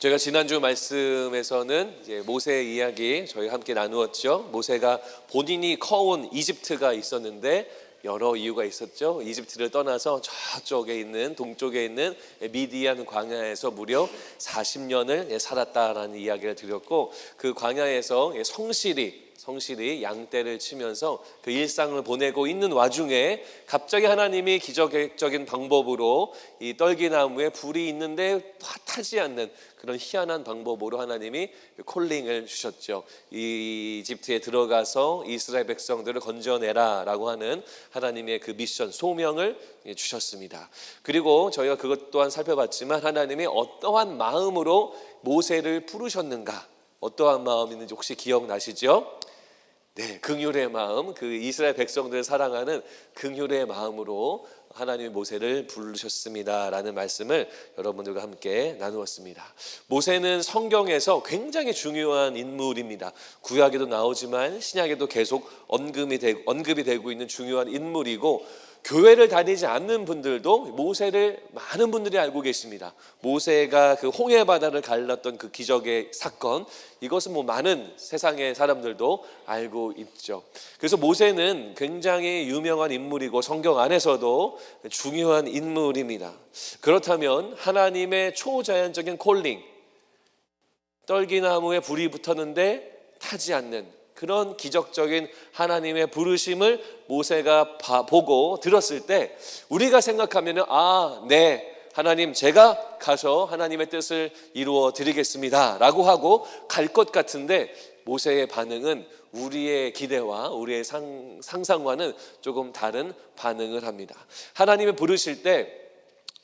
저희가 지난주 말씀에서는 이제 모세 이야기 저희가 함께 나누었죠. 모세가 본인이 커온 이집트가 있었는데 여러 이유가 있었죠. 이집트를 떠나서 저쪽에 있는 동쪽에 있는 미디안 광야에서 무려 40년을 살았다라는 이야기를 드렸고 그 광야에서 성실히 성실히 양떼를 치면서 그 일상을 보내고 있는 와중에 갑자기 하나님이 기적적인 방법으로 이 떨기나무에 불이 있는데 타지 않는 그런 희한한 방법으로 하나님이 콜링을 주셨죠. 이 이집트에 들어가서 이스라엘 백성들을 건져내라라고 하는 하나님의 그 미션 소명을 주셨습니다. 그리고 저희가 그것 또한 살펴봤지만 하나님이 어떠한 마음으로 모세를 부르셨는가? 어떠한 마음인지 혹시 기억나시죠? 네, 긍휼의 마음, 그 이스라엘 백성들을 사랑하는 긍휼의 마음으로 하나님의 모세를 부르셨습니다라는 말씀을 여러분들과 함께 나누었습니다. 모세는 성경에서 굉장히 중요한 인물입니다. 구약에도 나오지만 신약에도 계속 언급이 되고, 언급이 되고 있는 중요한 인물이고 교회를 다니지 않는 분들도 모세를 많은 분들이 알고 계십니다. 모세가 그 홍해 바다를 갈랐던 그 기적의 사건 이것은 뭐 많은 세상의 사람들도 알고 있죠. 그래서 모세는 굉장히 유명한 인물이고 성경 안에서도 중요한 인물입니다. 그렇다면 하나님의 초자연적인 콜링 떨기나무에 불이 붙었는데 타지 않는 그런 기적적인 하나님의 부르심을 모세가 봐- 보고 들었을 때 우리가 생각하면은 아, 네. 하나님 제가 가서 하나님의 뜻을 이루어 드리겠습니다 라고 하고 갈 것 같은데 모세의 반응은 우리의 기대와 우리의 상, 상상과는 조금 다른 반응을 합니다. 하나님의 부르실 때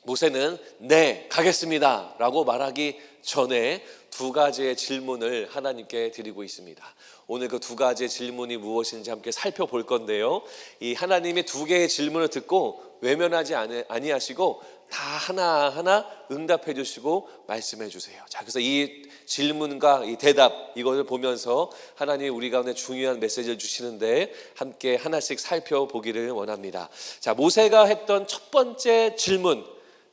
모세는 네 가겠습니다 라고 말하기 전에 두 가지의 질문을 하나님께 드리고 있습니다. 오늘 그 두 가지의 질문이 무엇인지 함께 살펴볼 건데요. 이 하나님의 두 개의 질문을 듣고 외면하지 아니- 아니하시고 다 하나 하나 응답해 주시고 말씀해 주세요. 자, 그래서 이 질문과 이 대답 이것을 보면서 하나님 우리 가운데 중요한 메시지를 주시는데 함께 하나씩 살펴보기를 원합니다. 자, 모세가 했던 첫 번째 질문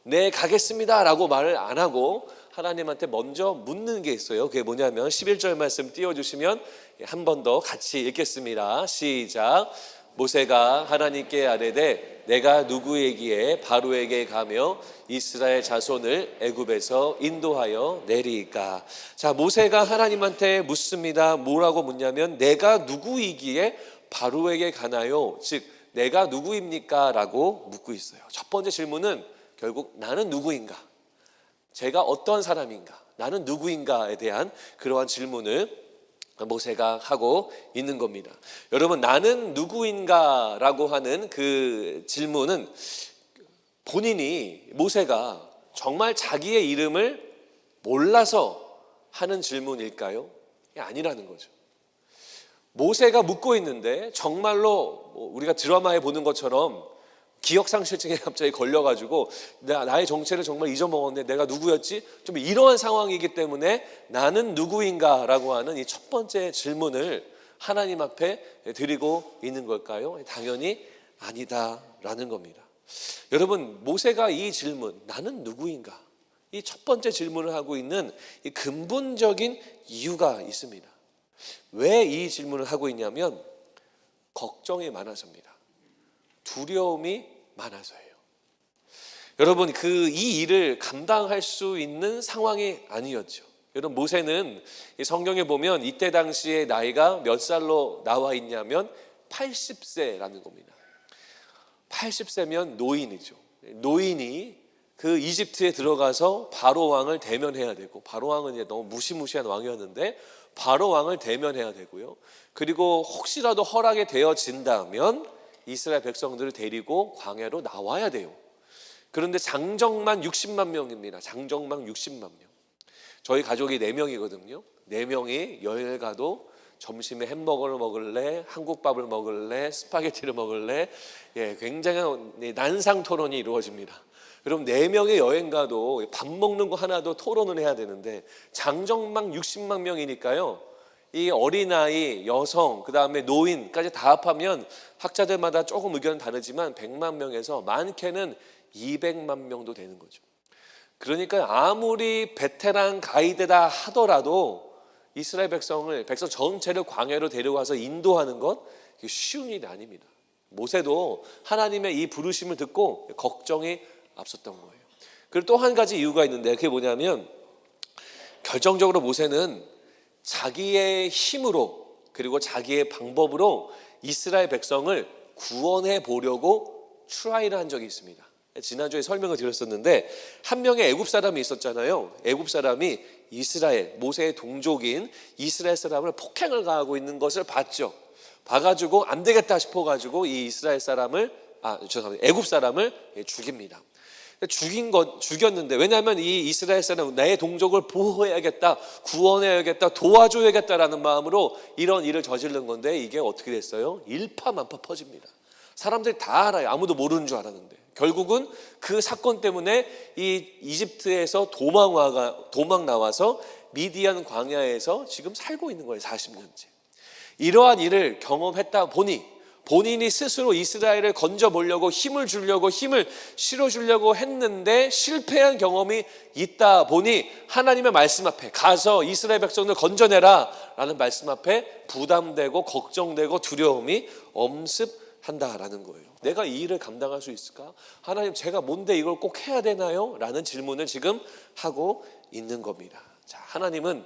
네 가겠습니다라고 말을 안 하고 하나님한테 먼저 묻는 게 있어요. 그게 뭐냐면 11절 말씀 띄워 주시면 한 번 더 같이 읽겠습니다. 시작. 모세가 하나님께 아뢰되 내가 누구에게 바로에게 가며 이스라엘 자손을 애굽에서 인도하여 내리까. 자, 모세가 하나님한테 묻습니다. 뭐라고 묻냐면 내가 누구이기에 바로에게 가나요? 즉 내가 누구입니까 라고 묻고 있어요. 첫 번째 질문은 결국 나는 누구인가? 제가 어떤 사람인가? 나는 누구인가에 대한 그러한 질문을 모세가 하고 있는 겁니다. 여러분, 나는 누구인가 라고 하는 그 질문은 본인이 모세가 정말 자기의 이름을 몰라서 하는 질문일까요? 아니라는 거죠. 모세가 묻고 있는데 정말로 뭐 우리가 드라마에 보는 것처럼 기억상실증에 갑자기 걸려가지고 나, 나의 정체를 정말 잊어먹었네 내가 누구였지 좀 이러한 상황이기 때문에 나는 누구인가라고 하는 이 첫 번째 질문을 하나님 앞에 드리고 있는 걸까요? 당연히 아니다라는 겁니다. 여러분 모세가 이 질문 나는 누구인가 이 첫 번째 질문을 하고 있는 이 근본적인 이유가 있습니다. 왜 이 질문을 하고 있냐면 걱정이 많아서입니다. 두려움이 많아서예요. 여러분 그 이 일을 감당할 수 있는 상황이 아니었죠. 여러분 모세는 이 성경에 보면 이때 당시의 나이가 몇 살로 나와 있냐면 80세라는 겁니다. 80세면 노인이죠. 노인이 그 이집트에 들어가서 바로 왕을 대면해야 되고 바로 왕은 이제 너무 무시무시한 왕이었는데 바로 왕을 대면해야 되고요. 그리고 혹시라도 허락이 되어진다면 이스라엘 백성들을 데리고 광야로 나와야 돼요. 그런데 장정만 60만 명입니다. 장정만 60만 명. 저희 가족이 4명이거든요. 4명이 여행을 가도 점심에 햄버거를 먹을래, 한국밥을 먹을래, 스파게티를 먹을래, 예, 굉장한 난상 토론이 이루어집니다. 그럼 4명의 여행 가도 밥 먹는 거 하나도 토론을 해야 되는데 장정막 60만 명이니까요. 이 어린아이, 여성, 그 다음에 노인까지 다 합하면 학자들마다 조금 의견은 다르지만 100만 명에서 많게는 200만 명도 되는 거죠. 그러니까 아무리 베테랑 가이드다 하더라도 이스라엘 백성을 백성 전체를 광야로 데려가서 인도하는 것 쉬운 일이 아닙니다. 모세도 하나님의 이 부르심을 듣고 걱정이 앞섰던 거예요. 그리고 또 한 가지 이유가 있는데 그게 뭐냐면 결정적으로 모세는 자기의 힘으로 그리고 자기의 방법으로 이스라엘 백성을 구원해 보려고 트라이를 한 적이 있습니다. 지난주에 설명을 드렸었는데 한 명의 애굽 사람이 있었잖아요. 애굽 사람이 이스라엘 모세의 동족인 이스라엘 사람을 폭행을 가하고 있는 것을 봤죠. 봐가지고 안 되겠다 싶어가지고 이 이스라엘 사람을 아 죄송합니다. 애굽 사람을 죽입니다. 죽인 것 죽였는데 왜냐하면 이 이스라엘 사람 내 동족을 보호해야겠다, 구원해야겠다, 도와줘야겠다라는 마음으로 이런 일을 저지른 건데 이게 어떻게 됐어요? 일파만파 퍼집니다. 사람들이 다 알아요. 아무도 모르는 줄 알았는데 결국은 그 사건 때문에 이 이집트에서 도망 와가 도망 나와서 미디안 광야에서 지금 살고 있는 거예요. 40년째. 이러한 일을 경험했다 보니 본인이 스스로 이스라엘을 건져 보려고 힘을 주려고 힘을 실어 주려고 했는데 실패한 경험이 있다 보니 하나님의 말씀 앞에 가서 이스라엘 백성들 건져내라라는 말씀 앞에 부담되고 걱정되고 두려움이 엄습한다라는 거예요. 내가 이 일을 감당할 수 있을까? 하나님 제가 뭔데 이걸 꼭 해야 되나요? 라는 질문을 지금 하고 있는 겁니다. 자, 하나님은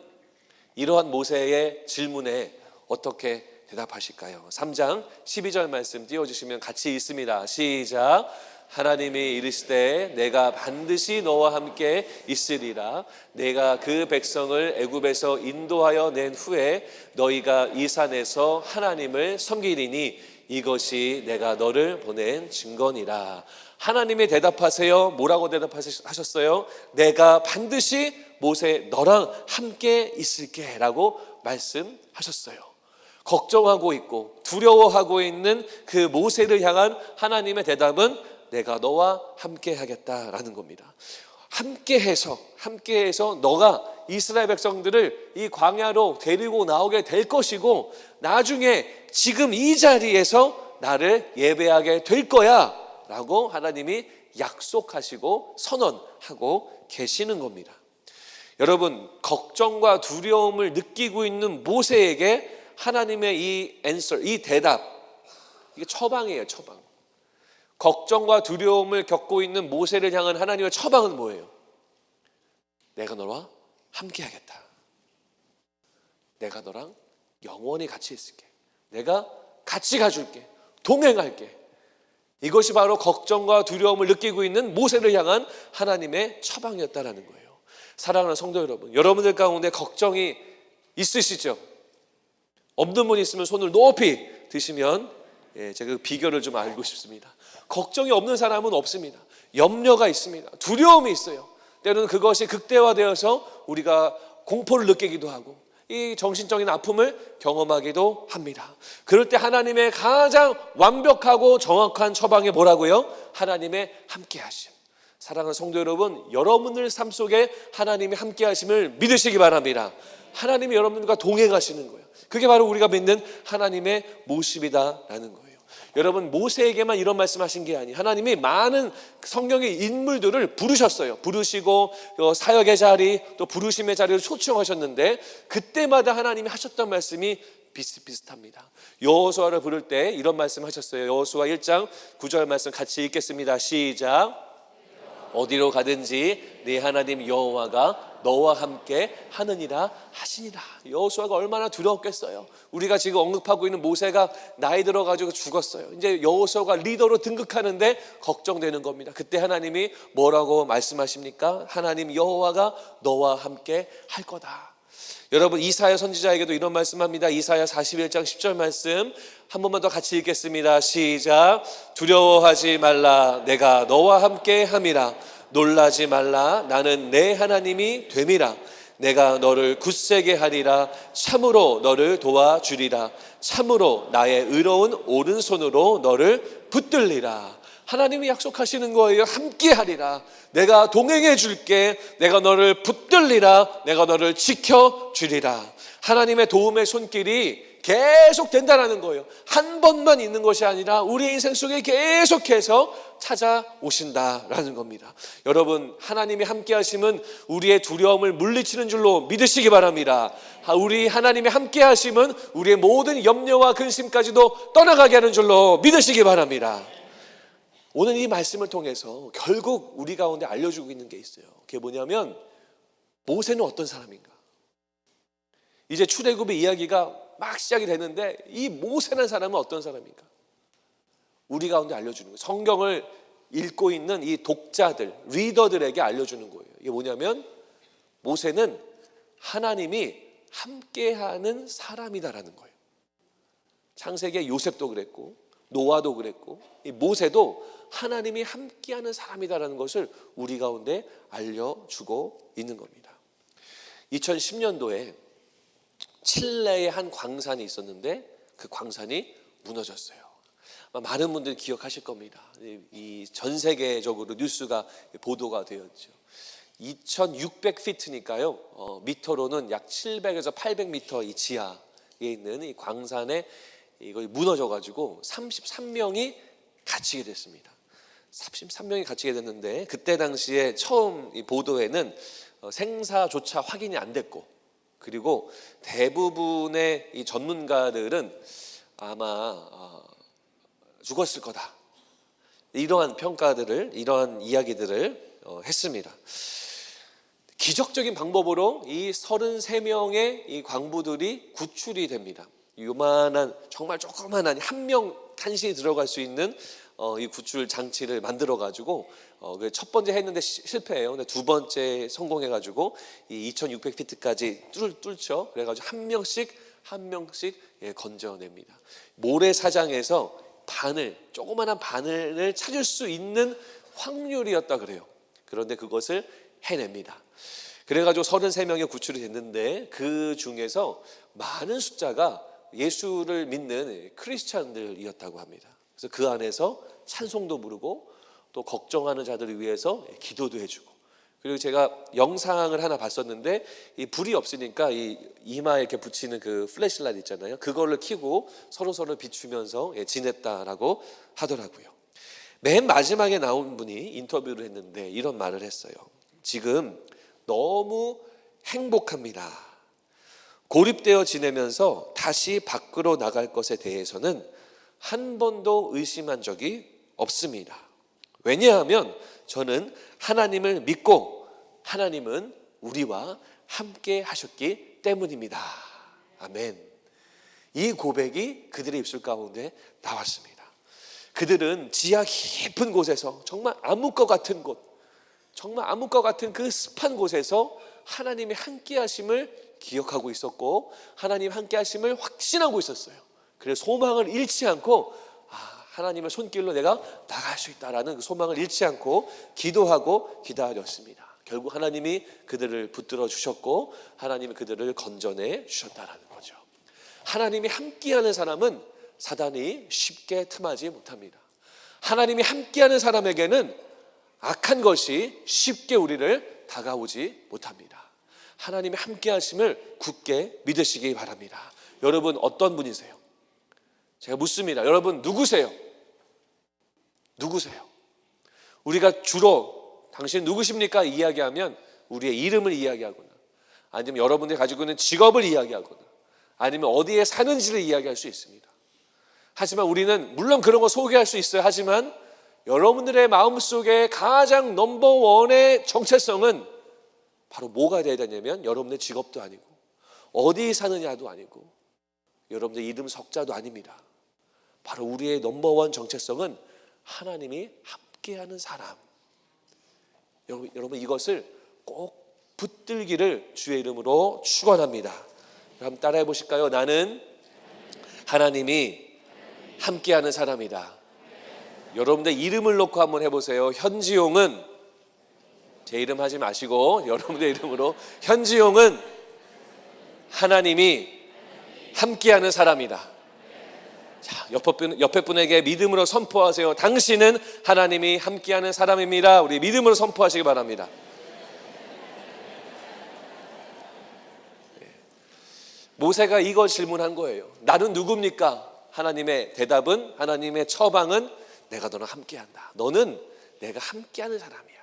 이러한 모세의 질문에 어떻게 대답하실까요? 3장 12절 말씀 띄워주시면 같이 있습니다. 시작. 하나님이 이르시되 내가 반드시 너와 함께 있으리라 내가 그 백성을 애굽에서 인도하여 낸 후에 너희가 이 산에서 하나님을 섬기리니 이것이 내가 너를 보낸 증거니라 하나님이 대답하세요 뭐라고 대답하셨어요? 내가 반드시 모세 너랑 함께 있을게 라고 말씀하셨어요 걱정하고 있고 두려워하고 있는 그 모세를 향한 하나님의 대답은 내가 너와 함께 하겠다라는 겁니다. 함께 해서 함께 해서 너가 이스라엘 백성들을 이 광야로 데리고 나오게 될 것이고 나중에 지금 이 자리에서 나를 예배하게 될 거야라고 하나님이 약속하시고 선언하고 계시는 겁니다. 여러분 걱정과 두려움을 느끼고 있는 모세에게 하나님의 이 answer, 이 대답, 이게 처방이에요, 처방. 걱정과 두려움을 겪고 있는 모세를 향한 하나님의 처방은 뭐예요? 내가 너와 함께 하겠다. 내가 너랑 영원히 같이 있을게. 내가 같이 가줄게. 동행할게. 이것이 바로 걱정과 두려움을 느끼고 있는 모세를 향한 하나님의 처방이었다라는 거예요. 사랑하는 성도 여러분, 여러분들 가운데 걱정이 있으시죠? 없는 분 있으면 손을 높이 드시면 예, 제가 그 비결을 좀 알고 싶습니다. 걱정이 없는 사람은 없습니다. 염려가 있습니다. 두려움이 있어요. 때로는 그것이 극대화되어서 우리가 공포를 느끼기도 하고 이 정신적인 아픔을 경험하기도 합니다. 그럴 때 하나님의 가장 완벽하고 정확한 처방이 뭐라고요? 하나님의 함께 하심. 사랑하는 성도 여러분, 여러분들 삶 속에 하나님이 함께 하심을 믿으시기 바랍니다. 하나님이 여러분들과 동행하시는 거예요. 그게 바로 우리가 믿는 하나님의 모습이다라는 거예요. 여러분 모세에게만 이런 말씀하신 게 아니. 하나님이 많은 성경의 인물들을 부르셨어요. 부르시고 어, 사역의 자리 또 부르심의 자리를 초청하셨는데 그때마다 하나님이 하셨던 말씀이 비슷비슷합니다. 여호수아를 부를 때 이런 말씀하셨어요. 여호수아 1장 9절 말씀 같이 읽겠습니다. 시작. 어디로 가든지 네 하나님 여호와가 너와 함께 하느니라 하시니라. 여호수아가 얼마나 두려웠겠어요. 우리가 지금 언급하고 있는 모세가 나이 들어 가지고 죽었어요. 이제 여호수아가 리더로 등극하는데 걱정되는 겁니다. 그때 하나님이 뭐라고 말씀하십니까? 하나님 여호와가 너와 함께 할 거다. 여러분 이사야 선지자에게도 이런 말씀합니다. 이사야 41장 10절 말씀 한 번만 더 같이 읽겠습니다. 시작. 두려워하지 말라. 내가 너와 함께 함이라. 놀라지 말라. 나는 내 하나님이 됨이라. 내가 너를 굳세게 하리라. 참으로 너를 도와주리라. 참으로 나의 의로운 오른손으로 너를 붙들리라. 하나님이 약속하시는 거예요. 함께 하리라. 내가 동행해 줄게. 내가 너를 붙들리라. 내가 너를 지켜 주리라. 하나님의 도움의 손길이 계속 된다라는 거예요. 한 번만 있는 것이 아니라 우리 인생 속에 계속해서 찾아오신다라는 겁니다. 여러분, 하나님이 함께 하심은 우리의 두려움을 물리치는 줄로 믿으시기 바랍니다. 아, 우리 하나님이 함께 하심은 우리의 모든 염려와 근심까지도 떠나가게 하는 줄로 믿으시기 바랍니다. 오늘 이 말씀을 통해서 결국 우리 가운데 알려주고 있는 게 있어요. 그게 뭐냐면 모세는 어떤 사람인가? 이제 출애굽의 이야기가 막 시작이 되는데 이 모세라는 사람은 어떤 사람인가? 우리 가운데 알려주는 거예요. 성경을 읽고 있는 이 독자들, 리더들에게 알려주는 거예요. 이게 뭐냐면 모세는 하나님이 함께하는 사람이다라는 거예요. 창세기의 요셉도 그랬고 노아도 그랬고 이 모세도 하나님이 함께하는 사람이다라는 것을 우리 가운데 알려주고 있는 겁니다. 2010년도에 칠레의 한 광산이 있었는데 그 광산이 무너졌어요. 많은 분들이 기억하실 겁니다. 이 전 세계적으로 뉴스가 보도가 되었죠. 2,600피트니까요. 어, 미터로는 약 700에서 800미터 이 지하에 있는 이 광산에 이거 무너져 가지고 33명이 갇히게 됐습니다. 33명이 갇히게 됐는데 그때 당시에 처음 이 보도에는 어, 생사조차 확인이 안 됐고 그리고 대부분의 이 전문가들은 아마 어, 죽었을 거다. 이러한 평가들을 이러한 이야기들을 어, 했습니다. 기적적인 방법으로 이 33명의 이 광부들이 구출이 됩니다. 요만한 정말 조그만한 한명 탄신이 들어갈 수 있는 어, 이 구출 장치를 만들어 가지고 어, 그첫 번째 했는데 시- 실패해요. 근데 두 번째 성공해 가지고 이 2,600피트까지 뚫, 뚫죠. 그래 가지고 한 명씩 한 명씩 예, 건져냅니다. 모래사장에서 바늘, 조그만한 바늘을 찾을 수 있는 확률이었다 그래요. 그런데 그것을 해냅니다. 그래가지고 33명의 구출이 됐는데 그 중에서 많은 숫자가 예수를 믿는 크리스찬들이었다고 합니다. 그래서 그 안에서 찬송도 부르고 또 걱정하는 자들을 위해서 기도도 해주고 그리고 제가 영상을 하나 봤었는데 이 불이 없으니까 이 이마에 이렇게 붙이는 그 플래시라이트 있잖아요. 그걸로 켜고 서로 서로 비추면서 예, 지냈다라고 하더라고요. 맨 마지막에 나온 분이 인터뷰를 했는데 이런 말을 했어요. 지금 너무 행복합니다. 고립되어 지내면서 다시 밖으로 나갈 것에 대해서는 한 번도 의심한 적이 없습니다. 왜냐하면 저는 하나님을 믿고 하나님은 우리와 함께 하셨기 때문입니다. 아멘. 이 고백이 그들의 입술 가운데 나왔습니다. 그들은 지하 깊은 곳에서 정말 암흑과 같은 곳, 정말 암흑과 같은 그 습한 곳에서 하나님의 함께 하심을 기억하고 있었고 하나님 함께 하심을 확신하고 있었어요. 그래서 소망을 잃지 않고 아, 하나님의 손길로 내가 나갈 수 있다라는 그 소망을 잃지 않고 기도하고 기다렸습니다. 결국 하나님이 그들을 붙들어 주셨고 하나님이 그들을 건져내 주셨다라는 거죠. 하나님이 함께하는 사람은 사단이 쉽게 틈하지 못합니다. 하나님이 함께하는 사람에게는 악한 것이 쉽게 우리를 다가오지 못합니다. 하나님의 함께하심을 굳게 믿으시기 바랍니다. 여러분 어떤 분이세요? 제가 묻습니다. 여러분 누구세요? 누구세요? 우리가 주로 당신 누구십니까? 이야기하면 우리의 이름을 이야기하거나 아니면 여러분들이 가지고 있는 직업을 이야기하거나 아니면 어디에 사는지를 이야기할 수 있습니다. 하지만 우리는 물론 그런 거 소개할 수 있어요. 하지만 여러분들의 마음속에 가장 넘버원의 정체성은 바로 뭐가 되어야 되냐면 여러분의 직업도 아니고 어디 사느냐도 아니고 여러분의 이름 석자도 아닙니다. 바로 우리의 넘버원 정체성은 하나님이 함께하는 사람. 여러분, 이것을 꼭 붙들기를 주의 이름으로 축원합니다. 한번 따라해 보실까요? 나는 하나님이 함께하는 사람이다. 여러분들 이름을 놓고 한번 해보세요. 현지용은 제 이름 하지 마시고 여러분들 이름으로 현지용은 하나님이 함께하는 사람이다. 자, 옆에, 분, 옆에 분에게 믿음으로 선포하세요. 당신은 하나님이 함께하는 사람입니다. 우리 믿음으로 선포하시기 바랍니다. 네. 모세가 이걸 질문한 거예요. 나는 누굽니까? 하나님의 대답은 하나님의 처방은 내가 너랑 함께한다. 너는 내가 함께하는 사람이야.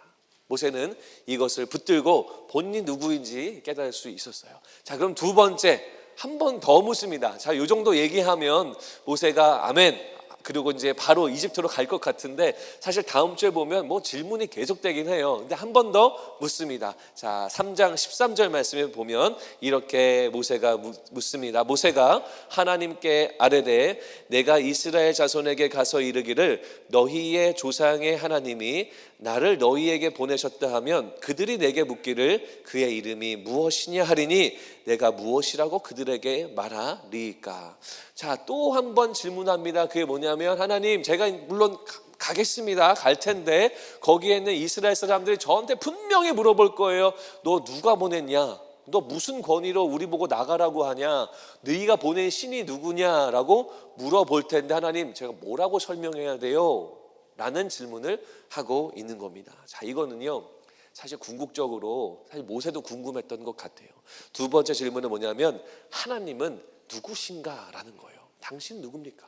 모세는 이것을 붙들고 본인이 누구인지 깨달을 수 있었어요. 자, 그럼 두 번째 한 번 더 묻습니다. 자, 요 정도 얘기하면 모세가 아멘. 그리고 이제 바로 이집트로 갈 것 같은데 사실 다음 주에 보면 뭐 질문이 계속되긴 해요. 근데 한 번 더 묻습니다. 자, 3장 13절 말씀에 보면 이렇게 모세가 묻- 묻습니다. 모세가 하나님께 아뢰되 내가 이스라엘 자손에게 가서 이르기를 너희의 조상의 하나님이 나를 너희에게 보내셨다 하면 그들이 내게 묻기를 그의 이름이 무엇이냐 하리니 내가 무엇이라고 그들에게 말하리까. 자, 또 한 번 질문합니다. 그게 뭐냐면 하나님 제가 물론 가- 가겠습니다. 갈 텐데 거기에 있는 이스라엘 사람들이 저한테 분명히 물어볼 거예요. 너 누가 보냈냐? 너 무슨 권위로 우리 보고 나가라고 하냐? 너희가 보낸 신이 누구냐라고 물어볼 텐데 하나님 제가 뭐라고 설명해야 돼요? 라는 질문을 하고 있는 겁니다. 자, 이거는요. 사실 궁극적으로 사실 모세도 궁금했던 것 같아요. 두 번째 질문은 뭐냐면 하나님은 누구신가라는 거예요. 당신 누굽니까?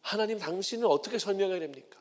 하나님 당신을 어떻게 설명해야 됩니까?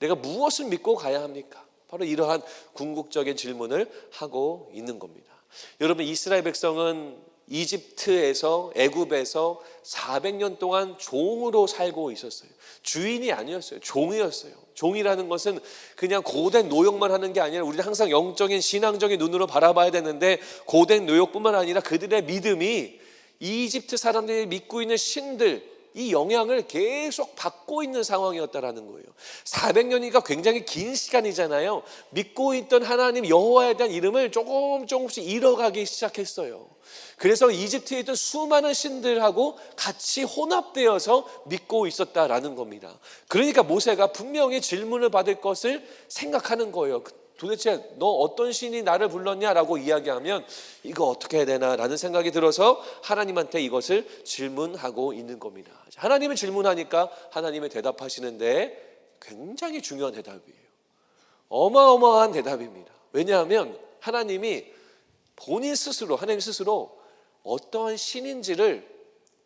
내가 무엇을 믿고 가야 합니까? 바로 이러한 궁극적인 질문을 하고 있는 겁니다. 여러분 이스라엘 백성은 이집트에서 애굽에서 400년 동안 종으로 살고 있었어요. 주인이 아니었어요. 종이었어요. 종이라는 것은 그냥 고된 노역만 하는 게 아니라 우리는 항상 영적인 신앙적인 눈으로 바라봐야 되는데 고된 노역뿐만 아니라 그들의 믿음이 이집트 사람들이 믿고 있는 신들 이 영향을 계속 받고 있는 상황이었다라는 거예요. 400년이니까 굉장히 긴 시간이잖아요. 믿고 있던 하나님 여호와에 대한 이름을 조금 조금씩 잃어가기 시작했어요. 그래서 이집트에 있던 수많은 신들하고 같이 혼합되어서 믿고 있었다라는 겁니다. 그러니까 모세가 분명히 질문을 받을 것을 생각하는 거예요. 도대체 너 어떤 신이 나를 불렀냐라고 이야기하면 이거 어떻게 해야 되나라는 생각이 들어서 하나님한테 이것을 질문하고 있는 겁니다. 하나님을 질문하니까 하나님의 대답하시는데 굉장히 중요한 대답이에요. 어마어마한 대답입니다. 왜냐하면 하나님이 본인 스스로 하나님 스스로 어떠한 신인지를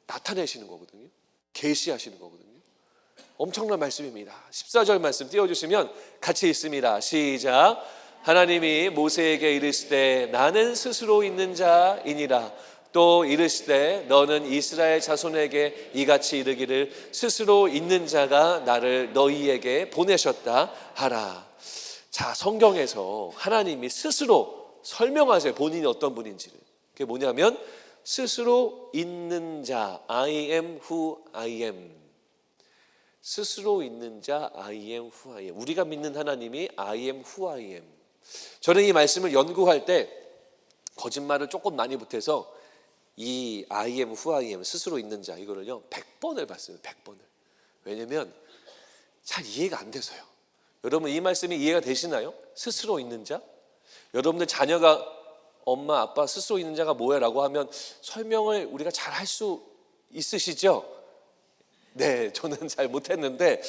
나타내시는 거거든요. 계시하시는 거거든요. 엄청난 말씀입니다. 14절 말씀 띄워주시면 같이 있습니다. 시작. 하나님이 모세에게 이르시되 나는 스스로 있는 자이니라. 또 이르시되 너는 이스라엘 자손에게 이같이 이르기를 스스로 있는 자가 나를 너희에게 보내셨다 하라. 자, 성경에서 하나님이 스스로 설명하세요. 본인이 어떤 분인지를. 그게 뭐냐면 스스로 있는 자, I am who I am. 스스로 있는 자 I am who I am. 우리가 믿는 하나님이 I am who I am. 저는 이 말씀을 연구할 때 거짓말을 조금 많이 못해서 이 I am who I am 스스로 있는 자 이거를요 100번을 봤어요. 100번을. 왜냐면 잘 이해가 안 돼서요. 여러분 이 말씀이 이해가 되시나요? 스스로 있는 자? 여러분들 자녀가 엄마 아빠 스스로 있는 자가 뭐야라고 하면 설명을 우리가 잘 할 수 있으시죠? 네, 저는 잘 못했는데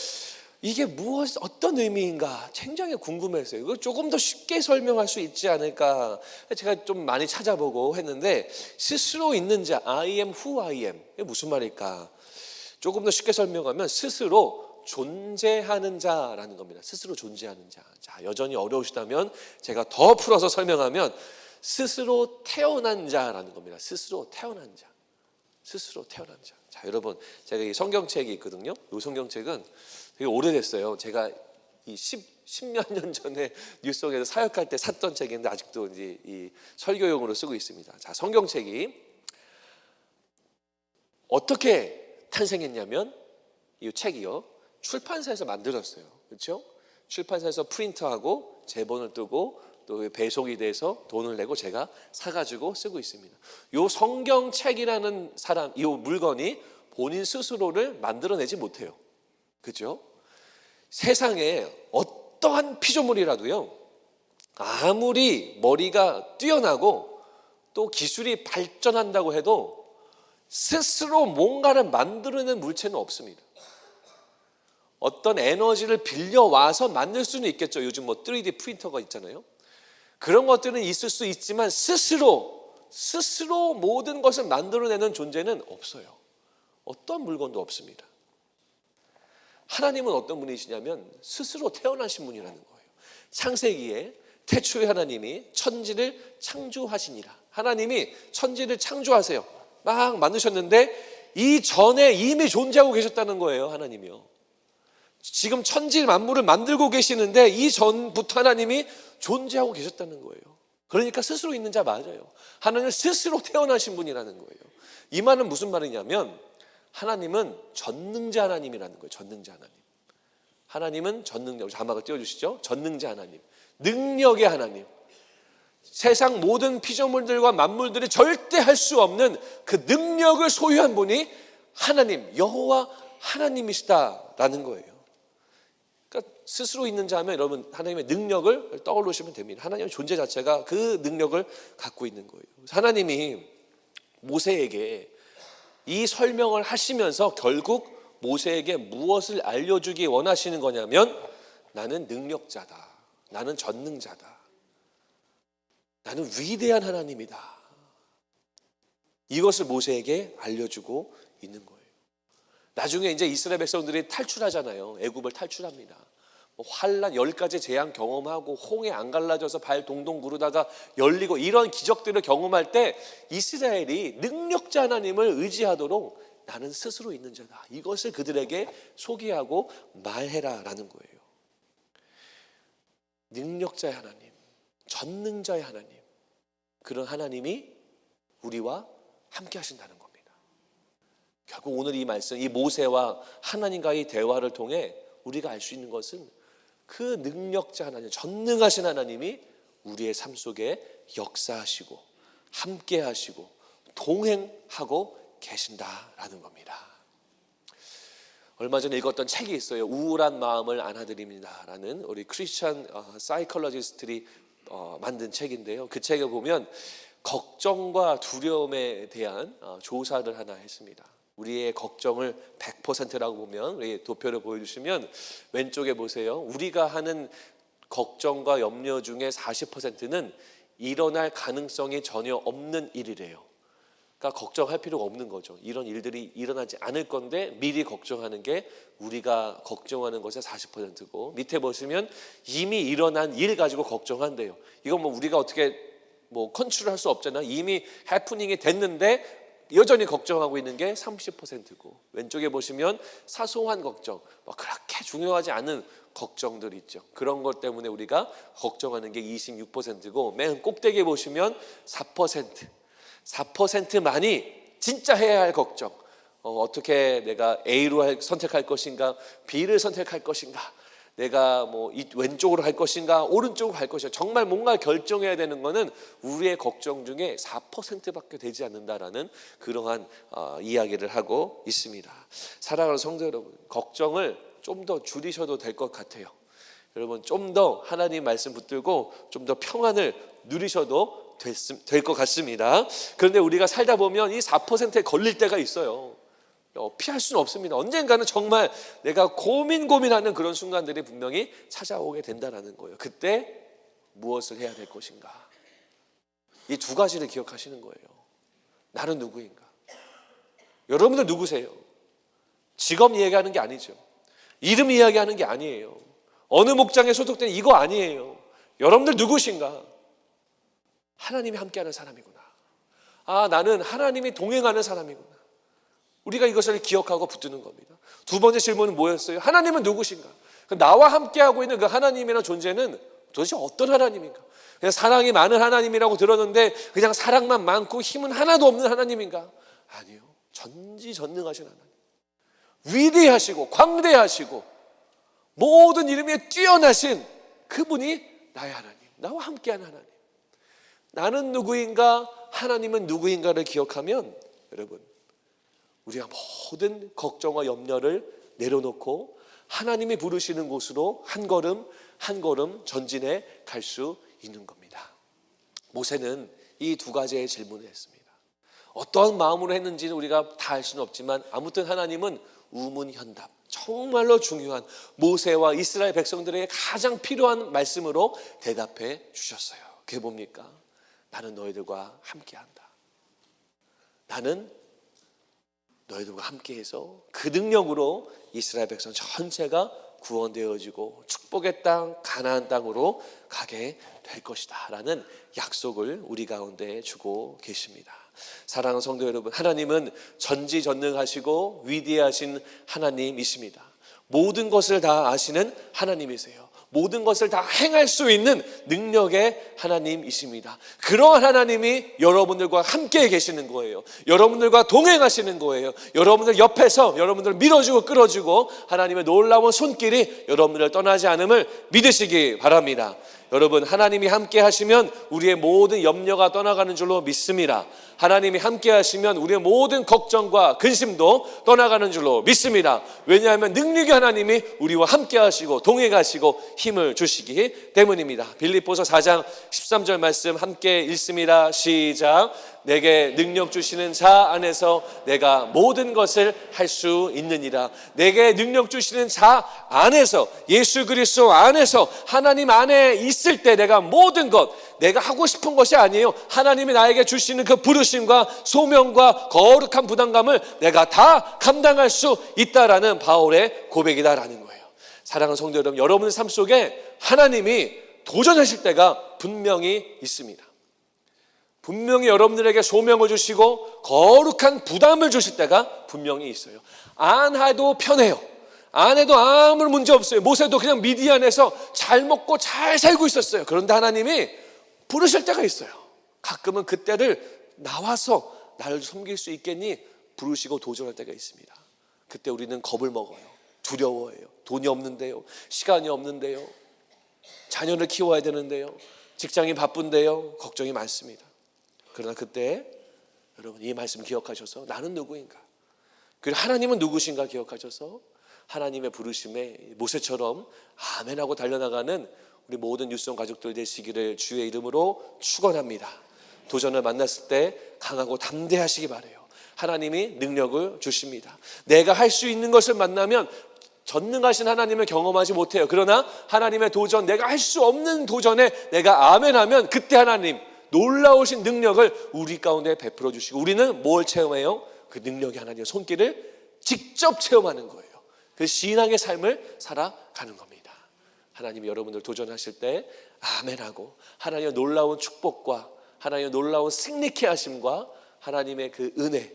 이게 무엇 어떤 의미인가 굉장히 궁금했어요. 이거 조금 더 쉽게 설명할 수 있지 않을까? 제가 좀 많이 찾아보고 했는데 스스로 있는 자, I am who I am. 이게 무슨 말일까? 조금 더 쉽게 설명하면 스스로 존재하는 자라는 겁니다. 스스로 존재하는 자. 자, 여전히 어려우시다면 제가 더 풀어서 설명하면 스스로 태어난 자라는 겁니다. 스스로 태어난 자. 스스로 태어난 자. 자, 여러분, 제가 이 성경책이 있거든요. 이 성경책은 되게 오래됐어요. 제가 이 10, 10몇 년 전에 뉴스속에서 사역할 때 샀던 책인데 아직도 이제 이 설교용으로 쓰고 있습니다. 자, 성경책이 어떻게 탄생했냐면 이 책이요. 출판사에서 만들었어요. 그렇죠? 출판사에서 프린트하고 제본을 뜨고 또 배송이 돼서 돈을 내고 제가 사가지고 쓰고 있습니다. 요 성경책이라는 사람, 이 물건이 본인 스스로를 만들어내지 못해요. 그죠? 세상에 어떠한 피조물이라도요, 아무리 머리가 뛰어나고 또 기술이 발전한다고 해도 스스로 뭔가를 만들어내는 물체는 없습니다. 어떤 에너지를 빌려와서 만들 수는 있겠죠. 요즘 뭐 3D 프린터가 있잖아요. 그런 것들은 있을 수 있지만 스스로 스스로 모든 것을 만들어내는 존재는 없어요. 어떤 물건도 없습니다. 하나님은 어떤 분이시냐면 스스로 태어나신 분이라는 거예요. 창세기에 태초에 하나님이 천지를 창조하시니라. 하나님이 천지를 창조하세요. 막 만드셨는데 이 전에 이미 존재하고 계셨다는 거예요. 하나님이요. 지금 천지 만물을 만들고 계시는데 이 전부터 하나님이 존재하고 계셨다는 거예요. 그러니까 스스로 있는 자 맞아요. 하나님은 스스로 태어나신 분이라는 거예요. 이 말은 무슨 말이냐면 하나님은 전능자 하나님이라는 거예요. 전능자 하나님. 하나님은 전능자. 자막을 띄워주시죠. 전능자 하나님. 능력의 하나님. 세상 모든 피조물들과 만물들이 절대 할 수 없는 그 능력을 소유한 분이 하나님, 여호와 하나님이시다라는 거예요. 스스로 있는 자면 여러분 하나님의 능력을 떠올리시면 됩니다. 하나님의 존재 자체가 그 능력을 갖고 있는 거예요. 하나님이 모세에게 이 설명을 하시면서 결국 모세에게 무엇을 알려주기 원하시는 거냐면 나는 능력자다. 나는 전능자다. 나는 위대한 하나님이다. 이것을 모세에게 알려주고 있는 거예요. 나중에 이제 이스라엘 백성들이 탈출하잖아요. 애굽을 탈출합니다. 뭐 환란 열 가지 재앙 경험하고 홍해 안 갈라져서 발 동동 구르다가 열리고 이런 기적들을 경험할 때 이스라엘이 능력자 하나님을 의지하도록 나는 스스로 있는 자다. 이것을 그들에게 소개하고 말해라라는 거예요. 능력자의 하나님, 전능자의 하나님, 그런 하나님이 우리와 함께 하신다는 겁니다. 결국 오늘 이 말씀, 이 모세와 하나님과의 대화를 통해 우리가 알 수 있는 것은 그 능력자 하나님, 전능하신 하나님이 우리의 삶 속에 역사하시고 함께 하시고 동행하고 계신다라는 겁니다. 얼마 전에 읽었던 책이 있어요. 우울한 마음을 안아드립니다라는 우리 크리스천 어, 사이컬러지스트들이 어, 만든 책인데요. 그 책에 보면 걱정과 두려움에 대한 어, 조사를 하나 했습니다. 우리의 걱정을 100%라고 보면 우리 도표를 보여주시면 왼쪽에 보세요. 우리가 하는 걱정과 염려 중에 40%는 일어날 가능성이 전혀 없는 일이래요. 그러니까 걱정할 필요가 없는 거죠. 이런 일들이 일어나지 않을 건데 미리 걱정하는 게 우리가 걱정하는 것의 40%고 밑에 보시면 이미 일어난 일 가지고 걱정한대요. 이건 뭐 우리가 어떻게 뭐 컨트롤할 수 없잖아. 이미 해프닝이 됐는데 여전히 걱정하고 있는 게 30%고 왼쪽에 보시면 사소한 걱정, 뭐 그렇게 중요하지 않은 걱정들 있죠. 그런 것 때문에 우리가 걱정하는 게 26%고 맨 꼭대기에 보시면 4% 4%만이 진짜 해야 할 걱정. 어, 떻게 내가 A로 할, 선택할 것인가, B를 선택할 것인가, 내가 뭐 이, 왼쪽으로 할 것인가, 오른쪽으로 할 것인가. 정말 뭔가 결정해야 되는 것은 우리의 걱정 중에 4%밖에 되지 않는다라는 그러한 어, 이야기를 하고 있습니다. 사랑하는 성도 여러분, 걱정을 좀 더 줄이셔도 될 것 같아요. 여러분 좀 더 하나님 말씀 붙들고 좀 더 평안을 누리셔도 될 것 같습니다. 그런데 우리가 살다 보면 이 4%에 걸릴 때가 있어요. 어, 피할 수는 없습니다. 언젠가는 정말 내가 고민 고민하는 그런 순간들이 분명히 찾아오게 된다라는 거예요. 그때 무엇을 해야 될 것인가? 이 두 가지를 기억하시는 거예요. 나는 누구인가? 여러분들 누구세요? 직업 이야기하는 게 아니죠. 이름 이야기하는 게 아니에요. 어느 목장에 소속된 이거 아니에요. 여러분들 누구신가? 하나님이 함께하는 사람이구나. 아, 나는 하나님이 동행하는 사람이구나. 우리가 이것을 기억하고 붙드는 겁니다. 두 번째 질문은 뭐였어요? 하나님은 누구신가? 그 나와 함께하고 있는 그 하나님이라는 존재는 도대체 어떤 하나님인가? 그냥 사랑이 많은 하나님이라고 들었는데 그냥 사랑만 많고 힘은 하나도 없는 하나님인가? 아니요. 전지전능하신 하나님. 위대하시고 광대하시고 모든 이름에 뛰어나신 그분이 나의 하나님. 나와 함께하는 하나님. 나는 누구인가, 하나님은 누구인가를 기억하면 여러분, 우리가 모든 걱정과 염려를 내려놓고 하나님이 부르시는 곳으로 한 걸음 한 걸음 전진해 갈 수 있는 겁니다. 모세는 이 두 가지의 질문을 했습니다. 어떤 마음으로 했는지는 우리가 다 알 수는 없지만 아무튼 하나님은 우문현답 정말로 중요한 모세와 이스라엘 백성들에게 가장 필요한 말씀으로 대답해 주셨어요. 그게 뭡니까? 나는 너희들과 함께한다. 나는 너희들과 함께해서 그 능력으로 이스라엘 백성 전체가 구원되어지고 축복의 땅 가나안 땅으로 가게 될 것이다라는 약속을 우리 가운데 주고 계십니다. 사랑하는 성도 여러분, 하나님은 전지전능하시고 위대하신 하나님이십니다. 모든 것을 다 아시는 하나님이세요. 모든 것을 다 행할 수 있는 능력의 하나님이십니다. 그러한 하나님이 여러분들과 함께 계시는 거예요. 여러분들과 동행하시는 거예요. 여러분들 옆에서 여러분들을 밀어주고 끌어주고 하나님의 놀라운 손길이 여러분들을 떠나지 않음을 믿으시기 바랍니다. 여러분 하나님이 함께 하시면 우리의 모든 염려가 떠나가는 줄로 믿습니다. 하나님이 함께 하시면 우리의 모든 걱정과 근심도 떠나가는 줄로 믿습니다. 왜냐하면 능력의 하나님이 우리와 함께 하시고 동행하시고 힘을 주시기 때문입니다. 빌립보서 4장 13절 말씀 함께 읽습니다. 시작. 내게 능력 주시는 자 안에서 내가 모든 것을 할 수 있느니라. 내게 능력 주시는 자 안에서 예수 그리스도 안에서 하나님 안에 있을 때 내가 모든 것 내가 하고 싶은 것이 아니에요. 하나님이 나에게 주시는 그 부르심과 소명과 거룩한 부담감을 내가 다 감당할 수 있다라는 바울의 고백이다라는 거예요. 사랑하는 성도 여러분, 여러분의 삶 속에 하나님이 도전하실 때가 분명히 있습니다. 분명히 여러분들에게 소명을 주시고 거룩한 부담을 주실 때가 분명히 있어요. 안 해도 편해요. 안 해도 아무 문제 없어요. 모세도 그냥 미디안에서 잘 먹고 잘 살고 있었어요. 그런데 하나님이 부르실 때가 있어요. 가끔은 그때를 나와서 나를 섬길 수 있겠니? 부르시고 도전할 때가 있습니다. 그때 우리는 겁을 먹어요. 두려워해요. 돈이 없는데요. 시간이 없는데요. 자녀를 키워야 되는데요. 직장이 바쁜데요. 걱정이 많습니다. 그러나 그때 여러분 이 말씀 기억하셔서 나는 누구인가? 그리고 하나님은 누구신가 기억하셔서 하나님의 부르심에 모세처럼 아멘하고 달려나가는 우리 모든 뉴스원 가족들 되시기를 주의 이름으로 축원합니다. 도전을 만났을 때 강하고 담대하시기 바래요. 하나님이 능력을 주십니다. 내가 할 수 있는 것을 만나면 전능하신 하나님을 경험하지 못해요. 그러나 하나님의 도전, 내가 할 수 없는 도전에 내가 아멘하면 그때 하나님 놀라우신 능력을 우리 가운데 베풀어 주시고 우리는 뭘 체험해요? 그 능력이 하나님의 손길을 직접 체험하는 거예요. 그 신앙의 삶을 살아가는 겁니다. 하나님이 여러분들 도전하실 때 아멘하고 하나님의 놀라운 축복과 하나님의 놀라운 승리케 하심과 하나님의 그 은혜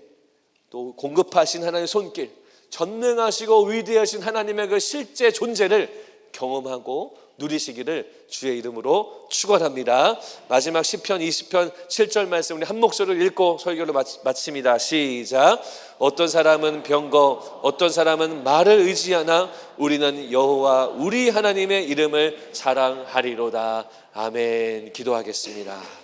또 공급하신 하나님의 손길 전능하시고 위대하신 하나님의 그 실제 존재를 경험하고 누리시기를 주의 이름으로 축원합니다. 마지막 시편 20편 7절 말씀 우리 한 목소리를 읽고 설교를 마칩니다. 시작. 어떤 사람은 병거, 어떤 사람은 말을 의지하나 우리는 여호와 우리 하나님의 이름을 사랑하리로다. 아멘. 기도하겠습니다.